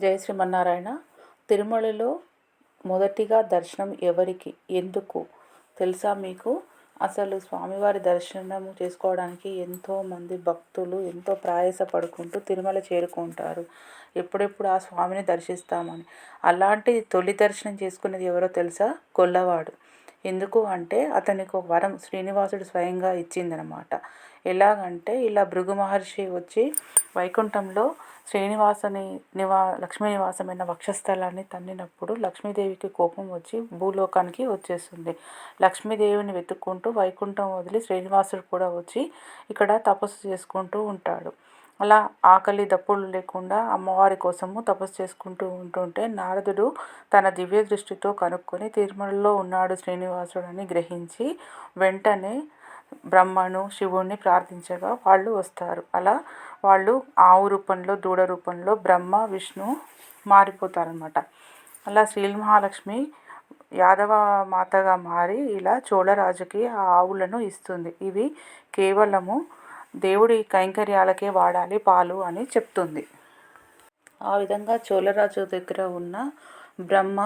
జయ శ్రీమన్నారాయణ తిరుమలలో మొదటిగా దర్శనం ఎవరికి ఎందుకు? తెలుసా మీకు? అసలు స్వామివారి దర్శనం చేసుకోవడానికి ఎంతోమంది భక్తులు ఎంతో ప్రయాస పడుకుంటూ తిరుమల చేరుకుంటారు. ఎప్పుడెప్పుడు ఆ స్వామిని దర్శిస్తామని. అలాంటి తొలి దర్శనం చేసుకునేది ఎవరో తెలుసా? కొల్లవాడు. ఎందుకు అంటే అతనికి ఒక వరం శ్రీనివాసుడు స్వయంగా ఇచ్చిందనమాట. ఎలాగంటే ఇలా భృగు మహర్షి వచ్చి వైకుంఠంలో శ్రీనివాసని నివా లక్ష్మీ నివాసమైన వక్షస్థలాన్ని తన్నినప్పుడు లక్ష్మీదేవికి కోపం వచ్చి భూలోకానికి వచ్చేస్తుంది. లక్ష్మీదేవిని వెతుక్కుంటూ వైకుంఠం వదిలి శ్రీనివాసుడు కూడా వచ్చి ఇక్కడ తపస్సు చేసుకుంటూ ఉంటాడు. అలా ఆకలి దప్పులు లేకుండా అమ్మవారి కోసము తపస్సు చేసుకుంటూ ఉంటుంటే నారదుడు తన దివ్య దృష్టితో కనుక్కొని తిరుమలలో ఉన్నాడు శ్రీనివాసుడు అని గ్రహించి వెంటనే బ్రహ్మను శివుణ్ణి ప్రార్థించగా వాళ్ళు వస్తారు. అలా వాళ్ళు ఆవు రూపంలో దూడ రూపంలో బ్రహ్మ విష్ణు మారిపోతారనమాట అలా శ్రీ మహాలక్ష్మి యాదవ మాతగా మారి ఇలా చోళరాజుకి ఆ ఆవులను ఇస్తుంది. ఇవి కేవలము దేవుడి కైంకర్యాలకే వాడాలి పాలు అని చెప్తుంది. ఆ విధంగా చోళరాజు దగ్గర ఉన్న బ్రహ్మ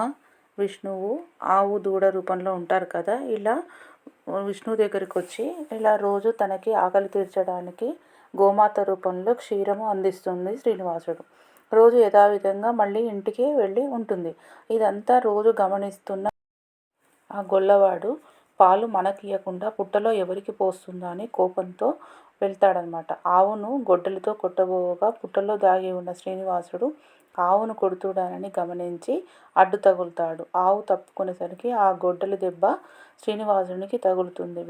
విష్ణువు ఆవు దూడ రూపంలో ఉంటారు కదా. ఇలా విష్ణు దగ్గరికి వచ్చి ఇలా రోజు తనకి ఆకలి తీర్చడానికి గోమాత రూపంలో క్షీరము అందిస్తుంది శ్రీనివాసుడు. రోజు యథావిధంగా మళ్ళీ ఇంటికి వెళ్ళి ఉంటుంది. ఇదంతా రోజు గమనిస్తున్న ఆ గొల్లవాడు పాలు మనకియకుండా పుట్టలో ఎవరికి పోస్తుందా అని కోపంతో వెళ్తాడనమాట. ఆవును గొడ్డలితో కొట్టబోగా పుట్టలో దాగి ఉన్న శ్రీనివాసుడు ఆవును కొడుతుడానని గమనించి అడ్డు తగులుతాడు. ఆవు తప్పుకునేసరికి ఆ గొడ్డలి దెబ్బ శ్రీనివాసునికి తగులుతుంది.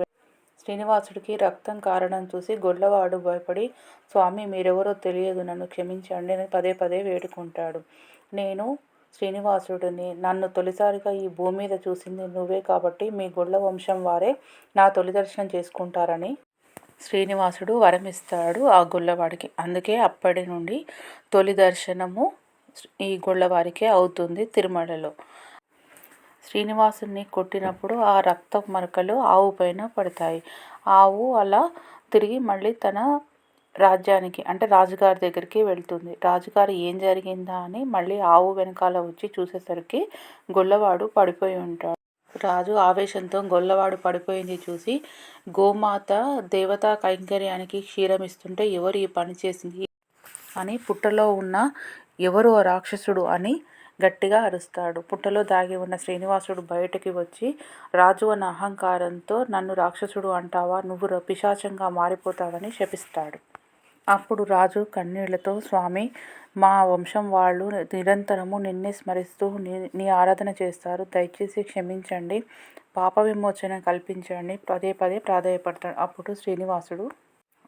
శ్రీనివాసుడికి రక్తం కారణం చూసి గొల్లవాడు భయపడి స్వామి మీరెవరో తెలియదు నన్ను క్షమించండి అని పదే పదే వేడుకుంటాడు. నేను శ్రీనివాసుడిని నన్ను తొలిసారిగా ఈ భూమి మీద చూసింది నువ్వే కాబట్టి మీ గొల్ల వంశం వారే నా తొలి దర్శనం చేసుకుంటారని శ్రీనివాసుడు వరమిస్తాడు ఆ గొల్లవాడికి అందుకే అప్పటి నుండి తొలి దర్శనము ఈ గొల్లవారికే అవుతుంది తిరుమలలో. శ్రీనివాసుని కొట్టినప్పుడు ఆ రక్త మరకలు ఆవు పైన పడతాయి. ఆవు అలా తిరిగి మళ్ళీ తన రాజ్యానికి అంటే రాజుగారి దగ్గరికి వెళ్తుంది. రాజుగారు ఏం జరిగిందా అని మళ్ళీ ఆవు వెనకాల వచ్చి చూసేసరికి గొల్లవాడు పడిపోయి ఉంటాడు. రాజు ఆవేశంతో గొల్లవాడు పడిపోయింది చూసి గోమాత దేవతా కైంకర్యానికి క్షీరమిస్తుంటే ఎవరు ఈ పని చేసింది? అని పుట్టలో ఉన్న ఎవరు రాక్షసుడు అని గట్టిగా అరుస్తాడు. పుట్టలో దాగి ఉన్న శ్రీనివాసుడు బయటకి వచ్చి రాజు అన్న అహంకారంతో నన్ను రాక్షసుడు అంటావా? నువ్వు పిశాచంగా మారిపోతావని శపిస్తాడు. అప్పుడు రాజు కన్నీళ్ళతో స్వామి మా వంశం వాళ్ళు నిరంతరము నిన్నే స్మరిస్తూ నీ నీ ఆరాధన చేస్తారు. దయచేసి క్షమించండి. పాప విమోచన కల్పించండి. పదే పదే ప్రాధాయపడతాడు. అప్పుడు శ్రీనివాసుడు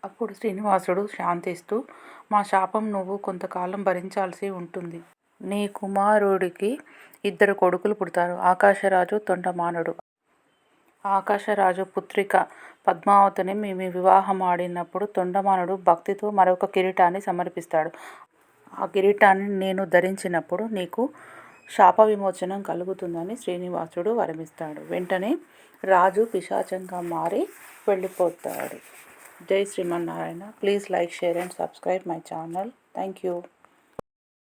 అప్పుడు శ్రీనివాసుడు శాంతిస్తూ మా శాపం నువ్వు కొంతకాలం భరించాల్సి ఉంటుంది. నీ కుమారుడికి ఇద్దరు కొడుకులు పుడతారు. ఆకాశరాజు తొండమానుడు. ఆకాశరాజు పుత్రిక పద్మావతిని మేము వివాహం ఆడినప్పుడు తొండమానుడు భక్తితో మరొక కిరీటాన్ని సమర్పిస్తాడు. ఆ కిరీటాన్ని నేను ధరించినప్పుడు నీకు శాప విమోచనం కలుగుతుందని శ్రీనివాసుడు వరమిస్తాడు. వెంటనే రాజు పిశాచంగా మారి వెళ్ళిపోతాడు. Jai Srimannarayana. Please like share and subscribe my channel thank you